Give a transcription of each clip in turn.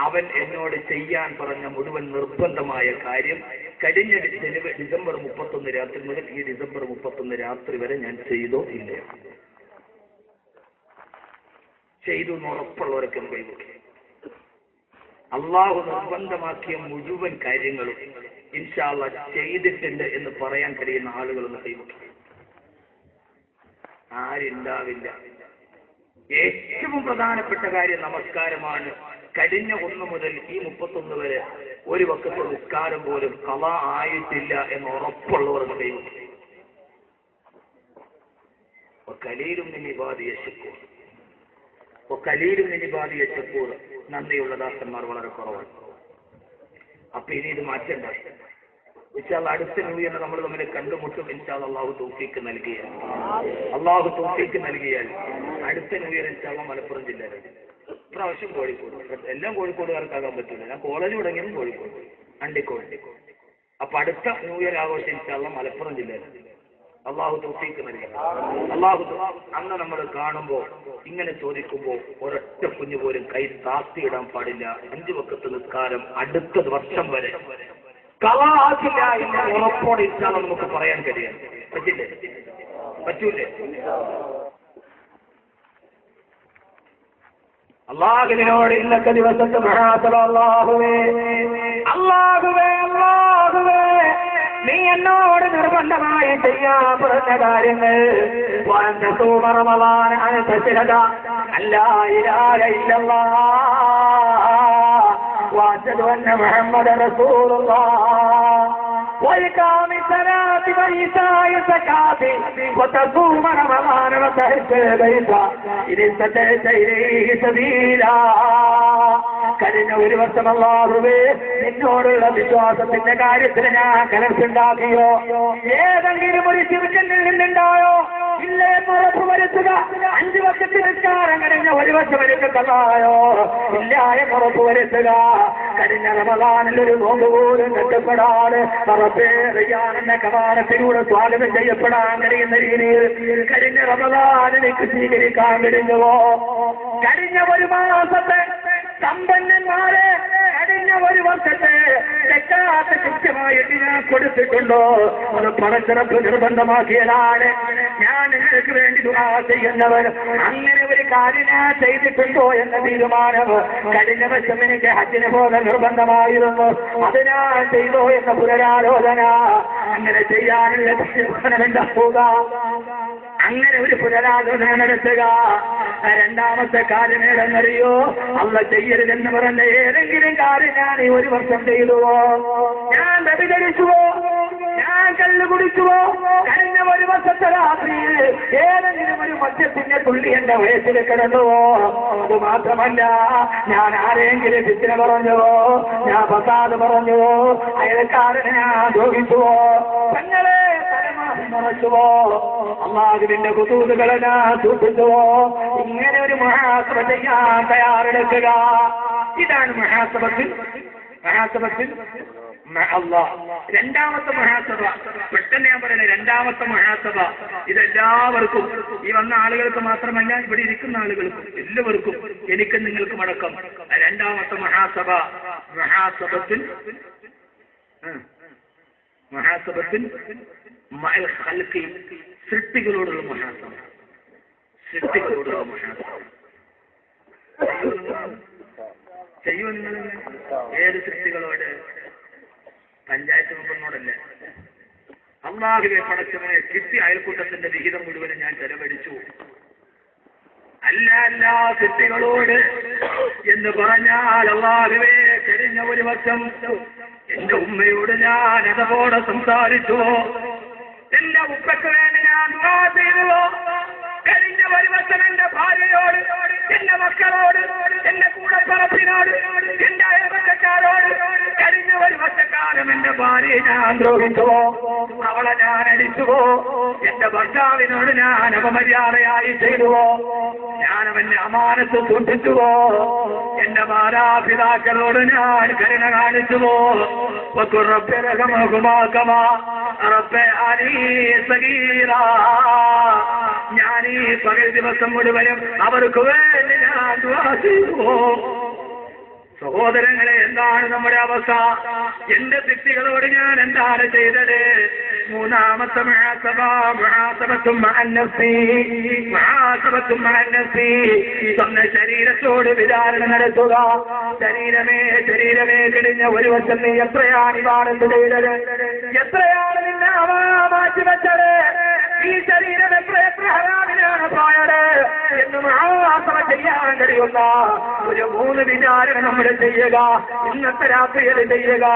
അവൻ എന്നോട് ചെയ്യാൻ പറഞ്ഞ മുഴുവൻ നിർബന്ധമായ കാര്യം കഴിഞ്ഞ ജനുവരി ഡിസംബർ മുപ്പത്തൊന്ന് രാത്രി മുതൽ ഈ ഡിസംബർ മുപ്പത്തൊന്ന് രാത്രി വരെ ഞാൻ ചെയ്തോ ഇല്ല ചെയ്തു എന്ന് ഉറപ്പുള്ളവരൊക്കെ അള്ളാഹു നിർബന്ധമാക്കിയ മുഴുവൻ കാര്യങ്ങളും ഇൻഷാല്ല ചെയ്തിട്ടുണ്ട് എന്ന് പറയാൻ കഴിയുന്ന ആളുകളൊന്ന് കൈവിട്ടു ആരുണ്ടാവില്ല ഏറ്റവും പ്രധാനപ്പെട്ട കാര്യം നമസ്കാരമാണ്. കഴിഞ്ഞ ഒന്ന് മുതൽ ഈ മുപ്പത്തൊന്ന് വരെ ഒരു വക്കത്തെ നിസ്കാരം പോലും കള ആയിട്ടില്ല എന്ന് ഉറപ്പുള്ളവർ കൈവയ്ക്കും കലീലും നിന്നിബാദിയ ശക്കൂർ കലീലും നിന്നിബാദിയ ശക്കൂർ നന്ദിയുള്ള ദാസന്മാർ വളരെ കുറവാണ്. അപ്പൊ ഇനി ഇത് മാറ്റണ്ട. ഇൻഷാല്ല അടുത്ത ന്യൂ ഇയർ നമ്മൾ തമ്മിൽ കണ്ടുമുട്ടും. ഇൻഷാല്ല അള്ളാഹു തോഫീക്ക് നൽകിയാൽ. അള്ളാഹു തോഫീക്ക് നൽകിയാൽ അടുത്ത ന്യൂ ഇയർ ഇൻഷാല്ല മലപ്പുറം ജില്ലയിലാണ്. ഇപ്രാവശ്യം കോഴിക്കോട്. എല്ലാം കോഴിക്കോടുകാർക്കാകാൻ പറ്റില്ല ഞാൻ കോളേജ് തുടങ്ങിയതും കോഴിക്കോട്. അണ്ടിക്കോട്. അപ്പൊ അടുത്ത ന്യൂ ഇയർ ആഘോഷം ഇൻഷാല്ല മലപ്പുറം ജില്ലയിലാണ്. അള്ളാഹു തോഫീക്ക് നൽകി അള്ളാഹു അന്ന് നമ്മൾ കാണുമ്പോ ഇങ്ങനെ ചോദിക്കുമ്പോ ഒരൊറ്റ കുഞ്ഞു പോലും കൈ താത്തിയിടാൻ പാടില്ല. അഞ്ചു വക്കത്ത് നിസ്കാരം അടുത്ത വർഷം വരെ. കളാക്കില്ല എന്ന് ഉറപ്പോടെ ഇച്ചാണ് നമുക്ക് പറയാൻ കഴിയാം പറ്റില്ലേ? പറ്റൂലേ അള്ളാഹുവിനോട് ഇന്നത്തെ ദിവസത്തെ അള്ളാഹുവേ നീ എന്നോട് നിർബന്ധമായി ചെയ്യാൻ പറഞ്ഞ കാര്യങ്ങൾ. അല്ലാ وأشهد أن محمد رسول الله. وإقام الصلاة وإيتاء الزكاة وتصوم رمضان وتحج البيت إن استطعت إليه سبيلا. കഴിഞ്ഞ ഒരു വർഷം അള്ളാഹുവേ നിന്നോടുള്ള വിശ്വാസത്തിന്റെ കാര്യത്തിൽ ഞാൻ കലർച്ചുണ്ടാക്കിയോ? ഏതെങ്കിലും ഒരു ചുരുക്കത്തിൽ നിന്നുണ്ടായോ? ഇല്ലേ മുറപ്പ് വരുത്തുക. അഞ്ചു വർഷത്തിൽ നിസ്കാരം കഴിഞ്ഞ ഒരു വർഷം എനിക്ക് തന്നായോ? മുറപ്പ് എന്ന് ഉറപ്പ് വരുത്തുക. കഴിഞ്ഞ റമദാനിൽ ഒരു നോമ്പ് പോലും നഷ്ടപ്പെടാതെ റബ്ബേറിയാണെന്ന കവാടത്തിലൂടെ സ്വാഗതം ചെയ്യപ്പെടാൻ കഴിയുന്ന രീതിയിൽ കഴിഞ്ഞ റമദാനിലേക്ക് സ്വീകരിക്കാൻ കഴിഞ്ഞുവോ? കഴിഞ്ഞ ഒരു മാസത്തെ സമ്പന്നന്മാരെ കഴിഞ്ഞ ഒരു വർഷത്തെ തെറ്റാത്ത കൃത്യമായിട്ട് ഞാൻ കൊടുത്തിട്ടുണ്ടോ? അത് പണച്ചിറപ്പ് നിർബന്ധമാക്കിയതാണ്. ഞാൻ നിങ്ങൾക്ക് വേണ്ടി ദുആ ചെയ്യുന്നവർ അങ്ങനെ ഒരു കാര്യം ചെയ്തിട്ടുണ്ടോ എന്ന തീരുമാനം കഴിഞ്ഞ വർഷം എനിക്ക് ഹജ്ജിന് പോലെ നിർബന്ധമായിരുന്നു. അതിനാൽ ചെയ്തോ എന്ന പുനരാലോചന. അങ്ങനെ ചെയ്യാനുള്ള തീരുമാനമുണ്ടാവുക അങ്ങനെ ഒരു പുനരാലോചന നടത്തുക. രണ്ടാമത്തെ കാര്യം ഏതെന്നറിയോ? അല്ല ചെയ്യരുതെന്ന് പറഞ്ഞ ഏതെങ്കിലും കാര്യം ഞാൻ ഈ ഒരു വർഷം ചെയ്തുവോ? ഞാൻ വ്യഭിചരിച്ചുവോ? ഞാൻ കല്ല് കുടിച്ചുവോ? കഴിഞ്ഞ ഒരു വർഷത്തെ രാത്രിയിൽ ഏതെങ്കിലും ഒരു മദ്യത്തിന്റെ തുള്ളി എന്റെ വയസ്സിൽ കിടന്നുവോ? അത് മാത്രമല്ല ഞാൻ ആരെങ്കിലും ചിത്തിന പറഞ്ഞുവോ? ഞാൻ പസാദ് പറഞ്ഞുവോ? അയൽക്കാരനെ ഞാൻ ദ്രോഹിച്ചുവോ? പെങ്ങളെ മറച്ചുവോ? അള്ളാഹുവിന്റെ കുതൂതുകളെ സൂക്ഷിച്ചുവോ? ഇങ്ങനെ ഒരു മഹാസഭ ചെയ്യാൻ തയ്യാറെടുക്കുക. ഇതാണ് മഹാസഭത്തിൽ മഹാസഭത്തിൽ രണ്ടാമത്തെ മഹാസഭ. പെട്ടെന്ന് ഞാൻ പറയുന്നത് രണ്ടാമത്തെ മഹാസഭ. ഇതെല്ലാവർക്കും ഈ വന്ന ആളുകൾക്ക് മാത്രമല്ല ഇവിടെ ഇരിക്കുന്ന ആളുകൾക്കും എല്ലാവർക്കും എനിക്ക് നിങ്ങൾക്കും മടക്കം രണ്ടാമത്തെ മഹാസഭ. മഹാസഭത്തിൽ മഹാസഭത്തിൽ സൃഷ്ടികളോടുള്ള മഹാത്മ സൃഷ്ടികളോടുള്ള മഹാത്മ ചെയ്യോ നിങ്ങൾ ഏത് സൃഷ്ടികളോട്? പഞ്ചായത്ത് മെമ്പറിനോടല്ലേ. അള്ളാഹുവെ പടച്ചവനെ കിട്ടി അയൽക്കൂട്ടത്തിന്റെ വിഹിതം മുഴുവനും ഞാൻ ചെലവഴിച്ചു. അല്ല അല്ല സൃഷ്ടികളോട് എന്ന് പറഞ്ഞാൽ അള്ളാഹുവേ കഴിഞ്ഞ ഒരു വർഷം എന്റെ ഉമ്മയോട് ഞാൻ അതോടെ സംസാരിച്ചുവോ എന്റെ ഉപ്പക്ക് ഞാൻ ദുവാ കഴിഞ്ഞ ഒരു വർഷം എന്റെ ഭാര്യയോട് എന്റെ മക്കളോട് എന്റെ കൂടെ പറപ്പിനോട് എന്റെ അയൽവക്കക്കാരോട് കഴിഞ്ഞ ഒരു വർഷക്കാലം എന്റെ ഭാര്യയെ ഞാൻ ദ്രോഹിച്ചുവോ അവളെ ഞാൻ അടിച്ചുവോ? എന്റെ ഭർത്താവിനോട് ഞാൻ അപമര്യാദയായി ചെയ്തുവോ? ഞാൻ അവന്റെ അമാനത്ത് സൂക്ഷിച്ചുവോ? എന്റെ മാതാപിതാക്കളോട് ഞാൻ കരുണ കാണിച്ചുവോ? ഒക്കുറപ്പിലകമാകുമാക്കമാ ഞാൻ ഈ പകൽ ദിവസം മുഴുവനും അവർക്ക് വേണ്ടി ഞാൻ സഹോദരങ്ങളെ എന്താണ് നമ്മുടെ അവസ്ഥ? എന്റെ വ്യക്തികളോട് ഞാൻ എന്താണ് ചെയ്തത്? മൂന്നാമത്തെ സ്വന്തം ശരീരത്തോട് വിചാരണ നടത്തുക. ശരീരമേ ശരീരമേ കിടിഞ്ഞ ഒരു വശം നീ എത്രയാണ് ഇതാണ് ചെയ്തത്? എത്രയാണ് മാറ്റി വെച്ചത് ഈ ശരീരം എത്ര എത്ര ഹരാമിനാണ് പോയത് എന്ന് മഹാസഭ ചെയ്യാൻ കഴിയുന്ന ഒരു മൂന്ന് വിചാരം നമ്മൾ ചെയ്യുക ഇന്നത്തെ രാത്രിയിൽ ചെയ്യുക.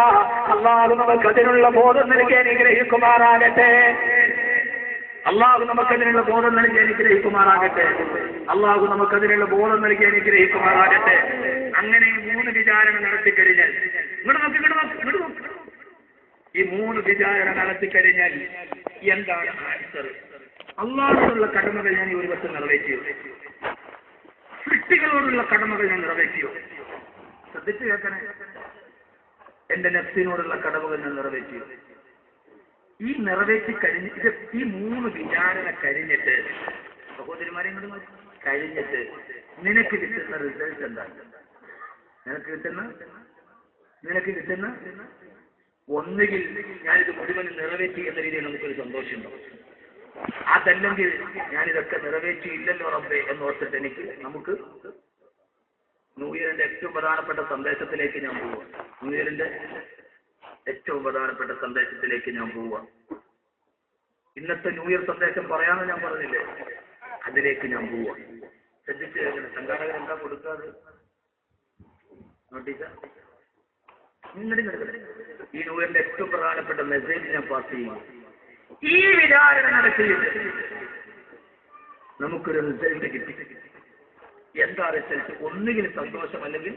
അള്ളാഹു നമുക്ക് അതിനുള്ള ബോധം നൽകി അനുഗ്രഹിക്കുമാറാകട്ടെ. അള്ളാഹു നമുക്കതിനുള്ള ബോധം നൽകി അനുഗ്രഹിക്കുമാറാകട്ടെ. അള്ളാഹു നമുക്കതിനുള്ള ബോധം നൽകി അനുഗ്രഹിക്കുമാറാകട്ടെ. അങ്ങനെ മൂന്ന് വിചാരണ നടത്തിക്കഴിഞ്ഞാൽ ഇങ്ങോട്ട് നോക്കി ഇങ്ങോട്ട് നോക്ക് ഇങ്ങോട്ട് നോക്ക്. ഈ മൂന്ന് വിചാരണ നടത്തിക്കഴിഞ്ഞാൽ എന്താണ് ആൻസർ അള്ളാഹുള്ള കടമകൾ ഞാൻ ഈ ഒരു വർഷം നിറവേറ്റിയോ? സൃഷ്ടികളോടുള്ള കടമകൾ ഞാൻ നിറവേറ്റിയോ? ശ്രദ്ധിച്ചു കേൾക്കണേ. എന്റെ നെഫ്സിനോടുള്ള കടമകൾ ഞാൻ നിറവേറ്റിയോ? ഈ നിറവേറ്റി കഴിഞ്ഞിട്ട് ഈ മൂന്ന് വിചാരണ കഴിഞ്ഞിട്ട് സഹോദരിമാരെ. കഴിഞ്ഞിട്ട് നിനക്ക് കിട്ടുന്ന റിസൾട്ട് എന്താണ്? നിനക്ക് കിട്ടുന്ന? നിനക്ക് കിട്ടുന്ന ഒന്നുകിൽ ഞാനിത് മുഴുവൻ നിറവേറ്റി എന്ന രീതിയിൽ നമുക്കൊരു സന്തോഷമുണ്ടാവും അതല്ലെങ്കിൽ ഞാനിതൊക്കെ നിറവേറ്റിയില്ലല്ലോ റബ്ബേ എന്നോർത്തിട്ട് എനിക്ക് നമുക്ക് ന്യൂ ഇയറിന്റെ ഏറ്റവും പ്രധാനപ്പെട്ട സന്ദേശത്തിലേക്ക് ഞാൻ പോവുക ന്യൂ ഇയറിന്റെ ഏറ്റവും പ്രധാനപ്പെട്ട സന്ദേശത്തിലേക്ക് ഞാൻ പോവുക ഇന്നത്തെ ന്യൂ ഇയർ സന്ദേശം പറയാമെന്ന് ഞാൻ പറഞ്ഞില്ലേ? അതിലേക്ക് ഞാൻ പോവുക ശ്രദ്ധിച്ച് സംഘാടകർ എന്താ കൊടുക്കാറ്? നോട്ടീസ ഈ ന്യൂ ഇയറിന്റെ ഏറ്റവും പ്രധാനപ്പെട്ട മെസ്സേജ് ഞാൻ പാസ് ചെയ്യുന്നു. ഈ വിചാരണ നടത്തിയിട്ട് നമുക്കൊരു റിസൾട്ട് കിട്ടി. എന്താ റിസൾട്ട് ഒന്നുകിൽ സന്തോഷം അല്ലെങ്കിൽ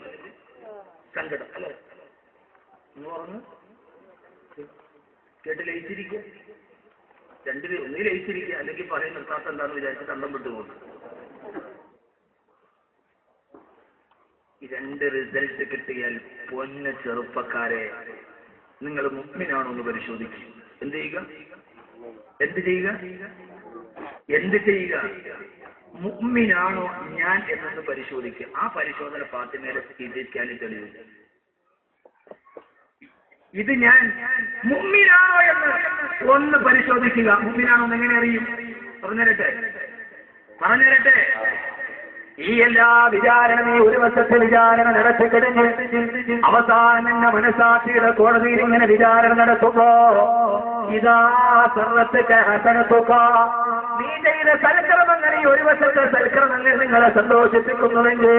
സങ്കടം. അല്ലെ? എന്ന് പറഞ്ഞു കേട്ട് ലയിച്ചിരിക്കുക. രണ്ടുപേരും ഒന്നുകിൽ ലയിച്ചിരിക്കുക അല്ലെങ്കിൽ പറയുന്ന നിർത്താത്ത എന്താന്ന് വിചാരിച്ചിട്ട് അന്തം വിട്ടു പോകുന്നു ഈ രണ്ട് റിസൾട്ട് കിട്ടിയാൽ പൊന്ന ചെറുപ്പക്കാരെ നിങ്ങൾ മുമ്പിനാണോ എന്ന് പരിശോധിക്കും. എന്ത് ചെയ്യുക? എന്ത് ചെയ്യുക? എന്ത് ചെയ്യുക? മുമ്മിനാണോ ഞാൻ എന്നൊന്ന് പരിശോധിക്കുക ആ പരിശോധന പാത്തിമേലെ സ്ഥിതിക്കാനും തെളിവ്. ഇത് ഞാൻ മുമ്മിനാണോ എന്ന് ഒന്ന് പരിശോധിക്കുക. മുമ്മിനാണോ എന്ന് എങ്ങനെ അറിയും? പറഞ്ഞുതരട്ടെ? പറഞ്ഞുതരട്ടെ? ഈ എല്ലാ വിചാരണ നീ ഒരു വശത്തെ വിചാരണ നടത്തിക്കഴിഞ്ഞ് അവസാനം എന്ന മനസാക്ഷിയുടെ കോടതിയിൽ ഇങ്ങനെ വിചാരണ നടത്തുമ്പോ ഇതാ സർവത്തെ ഹസനത്തുക നീ ചെയ്ത സൽക്രമങ്ങൾ ഈ ഒരു വശത്തെ സൽക്രമങ്ങൾ നിങ്ങളെ സന്തോഷിപ്പിക്കുന്നുവെങ്കിൽ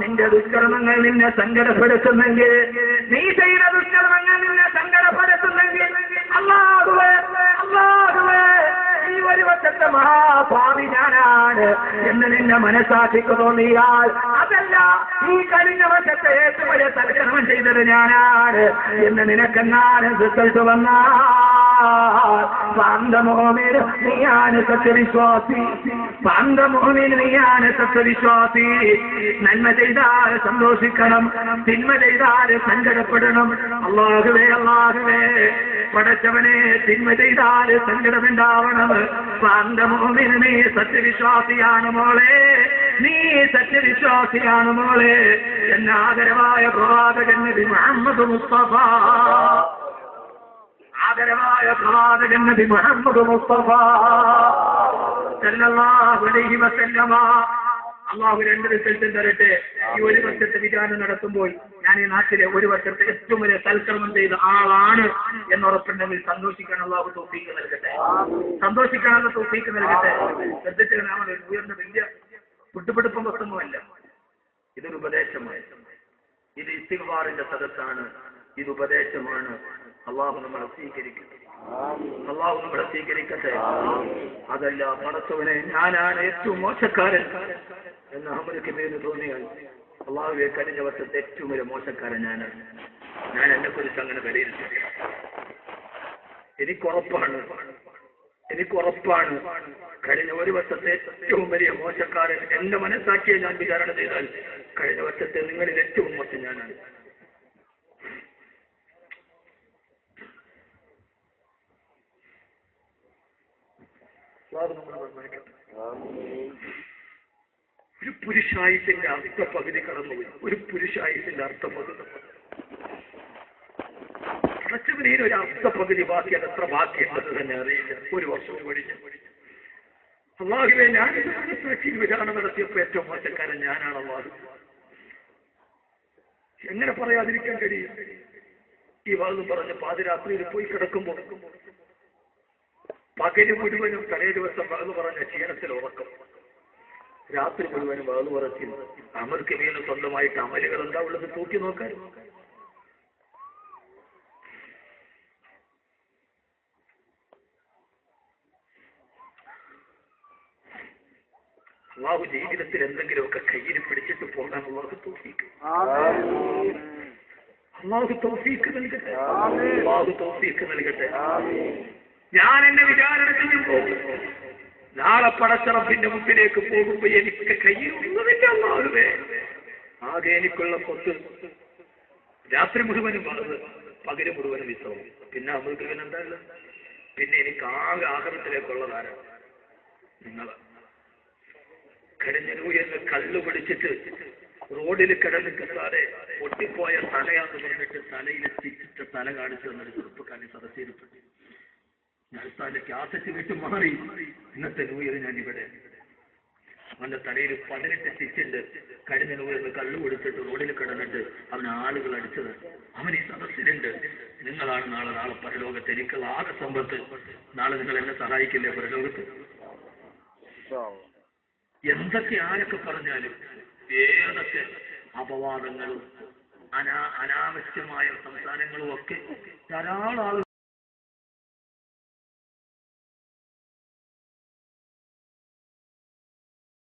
നിന്റെ ദുഷ്കർമ്മങ്ങൾ നിന്നെ സങ്കടപ്പെടുത്തുന്നെങ്കിൽ നീ ചെയ്ത ദുഷ്കർമ്മങ്ങൾ ഒരു വശത്തെ മഹാഭാവി ഞാനാണ് എന്ന് നിന്നെ മനസ്സാക്ഷിക്ക് തോന്നിയാൽ അതല്ല ഈ കഴിഞ്ഞ വർഷത്തെ ഏറ്റവും വലിയ സൽക്കർമ്മം ചെയ്തത് ഞാനാണ് എന്ന് നിനക്കെന്നാണ് റിസൾട്ട് വന്നാൽ നീയാണ് സത്യവിശ്വാസി. നന്മ ചെയ്താൽ സന്തോഷിക്കണം തിന്മ ചെയ്താൽ സങ്കടപ്പെടണം. അള്ളാഹുവേ അള്ളാഹുവേ. പടച്ചവനെ തിന്മ ചെയ്താൽ സങ്കടമുണ്ടാവണം. പാന്തമോമിന് നീ സത്യവിശ്വാസിയാണ് മോളെ. നീ സത്യവിശ്വാസിയാണ് മോളെ. എന്നാദരവായ പ്രവാചകൻ നബി മുഹമ്മദ് മുസ്തഫ. ആദരവായ പ്രവാചകൻ നബി മുഹമ്മദ് മുസ്തഫ. സല്ലല്ലാഹു അലൈഹി വസല്ലമ അള്ളാഹു രണ്ട് റിസൾട്ടും തരട്ടെ. ഈ ഒരു വർഷത്തെ വിചാരണ നടത്തുമ്പോൾ ഞാൻ ഈ നാട്ടിലെ ഒരു വർഷത്തെ ഏറ്റവും വലിയ സൽക്കർമ്മം ചെയ്ത ആളാണ് എന്നുറപ്പുണ്ടെങ്കിൽ സന്തോഷിക്കാൻ അള്ളാഹു തോഫീക്ക് നൽകട്ടെ. സന്തോഷിക്കാനുള്ള തോഫീക്ക് നൽകട്ടെ. ശ്രദ്ധിച്ചു നാം ഉയർന്ന വലിയ കുട്ടുപിടുപ്പം വസ്തുമല്ല ഇതൊരു ഉപദേശമാണ്. ഇത് ഇസ്തിഗ്ഫാറിന്റെ സദസ്സാണ്. ഇത് ഉപദേശമാണ്. അള്ളാഹു നമ്മളെ സ്വീകരിക്കട്ടെ അള്ളാഹു നമ്മളെ സ്വീകരിക്കട്ടെ. അതല്ല പടച്ചവനെ ഞാനാണ് ഏറ്റവും മോശക്കാരൻ എന്ന് അഹമ്മദ് പേര് തോന്നിയാൽ അള്ളാഹുവെ കഴിഞ്ഞ വർഷത്തെ ഏറ്റവും വലിയ മോശക്കാരൻ ഞാനാണ്. ഞാൻ എന്നെ കുറിച്ച് അങ്ങനെ വിലയിരുത്തി എനിക്കുറപ്പാണ് എനിക്കുറപ്പാണ് കഴിഞ്ഞ ഒരു വർഷത്തെ ഏറ്റവും വലിയ മോശക്കാരൻ എന്റെ മനസ്സാക്കിയെ ഞാൻ വിചാരണ ചെയ്താൽ കഴിഞ്ഞ വർഷത്തെ നിങ്ങളിൽ ഏറ്റവും മോശം ഞാനാണ്. അള്ളാഹു. ഒരു പുരുഷായുസിന്റെ അർത്ഥപകുതി കടന്നുപോയി. ഒരു പുരുഷായുസിന്റെ അർത്ഥപകുതി പടച്ചവനീന് ഒരു അർത്ഥപകുതി ബാക്കി അത് എത്ര ബാക്കിയുണ്ടെന്ന് തന്നെ അറിയില്ല. ഒരു വർഷം കഴിഞ്ഞ്. അള്ളാഹുവെ ഞാൻ മനസ്സിലാക്കി വിധാനം നടത്തിയപ്പോ ഏറ്റവും മോശക്കാരൻ ഞാനാണ് അള്ളാഹു. എങ്ങനെ പറയാതിരിക്കാൻ കഴിയും? ഈ വാദം പറഞ്ഞ് പാതിരാത്രിയിൽ പോയി കിടക്കുമ്പോൾ പകൽ മുഴുവനും തലേ ദിവസം വകന്ന് പറഞ്ഞ ക്ഷീണത്തിൽ ഉറക്കം. രാത്രി മുഴുവനും വകന്ന് പറത്തി അമർക്ക് മേലും സ്വന്തമായിട്ട് അമലുകൾ എന്താ ഉള്ളത് തൂക്കി നോക്കാൻ? അള്ളാഹു ജീവിതത്തിൽ എന്തെങ്കിലുമൊക്കെ കയ്യിൽ പിടിച്ചിട്ട് പോകാൻ അള്ളാഹു തോഫീക്ക്. അള്ളാഹു തോഫീക്ക് നൽകട്ടെ. അള്ളാഹു തോഫീക്ക് നൽകട്ടെ. ഞാൻ എന്നെ വിചാരണ ചെയ്യുമ്പോൾ നാളെ പടച്ചറപ്പിന്റെ മുമ്പിലേക്ക് പോകുമ്പോ എനിക്ക് കയ്യിൽ ഒന്നുമില്ല അള്ളാഹുവേ. ആകെ എനിക്കുള്ള കൊത്ത് രാത്രി മുഴുവനും വളർന്ന് പകൽ മുഴുവനും വിശ്രമം. പിന്നെ അമൃത് എന്താ? പിന്നെ എനിക്ക് ആകെ ആഹാരത്തിലേക്കുള്ളതാണ് നിങ്ങൾ കിടഞ്ഞുയർന്ന് കല്ല് പിടിച്ചിട്ട് റോഡിൽ കിടന്ന് കിട്ടാതെ പൊട്ടിപ്പോയ തലയാന്ന് പറഞ്ഞിട്ട് തലയിൽ തിച്ചിട്ട് തല കാണിച്ചു തന്നൊരു ചെറുപ്പക്കാരൻ സദസ്സിരിപ്പെട്ടു ഞാൻ ഉസ്താദിന്റെ ക്യാസറ്റ് വിട്ട് മാറി. ഇന്നത്തെ ന്യൂ ഞാൻ ഇവിടെ. അവന്റെ തലയിൽ പതിനെട്ട് സ്റ്റിച്ചുണ്ട് കഴിഞ്ഞ ന്യൂ കള്ളു കൊടുത്തിട്ട് റോഡിൽ കിടന്നിട്ട് അവന് ആളുകൾ അടിച്ചത്. അവൻ ഈ സദസ്സിലുണ്ട്. നിങ്ങളാണ് നാളെ നാളെ പരലോകത്ത് എനിക്കുള്ള ആകെ സമ്പത്ത്. നാളെ നിങ്ങൾ എന്നെ സഹായിക്കില്ലേ പരലോകത്ത്? എന്തൊക്കെ ആരൊക്കെ പറഞ്ഞാലും ഏതൊക്കെ അപവാദങ്ങളും അനാ അനാവശ്യമായ സംസാരങ്ങളും ഒക്കെ ധാരാളം ആളുകൾ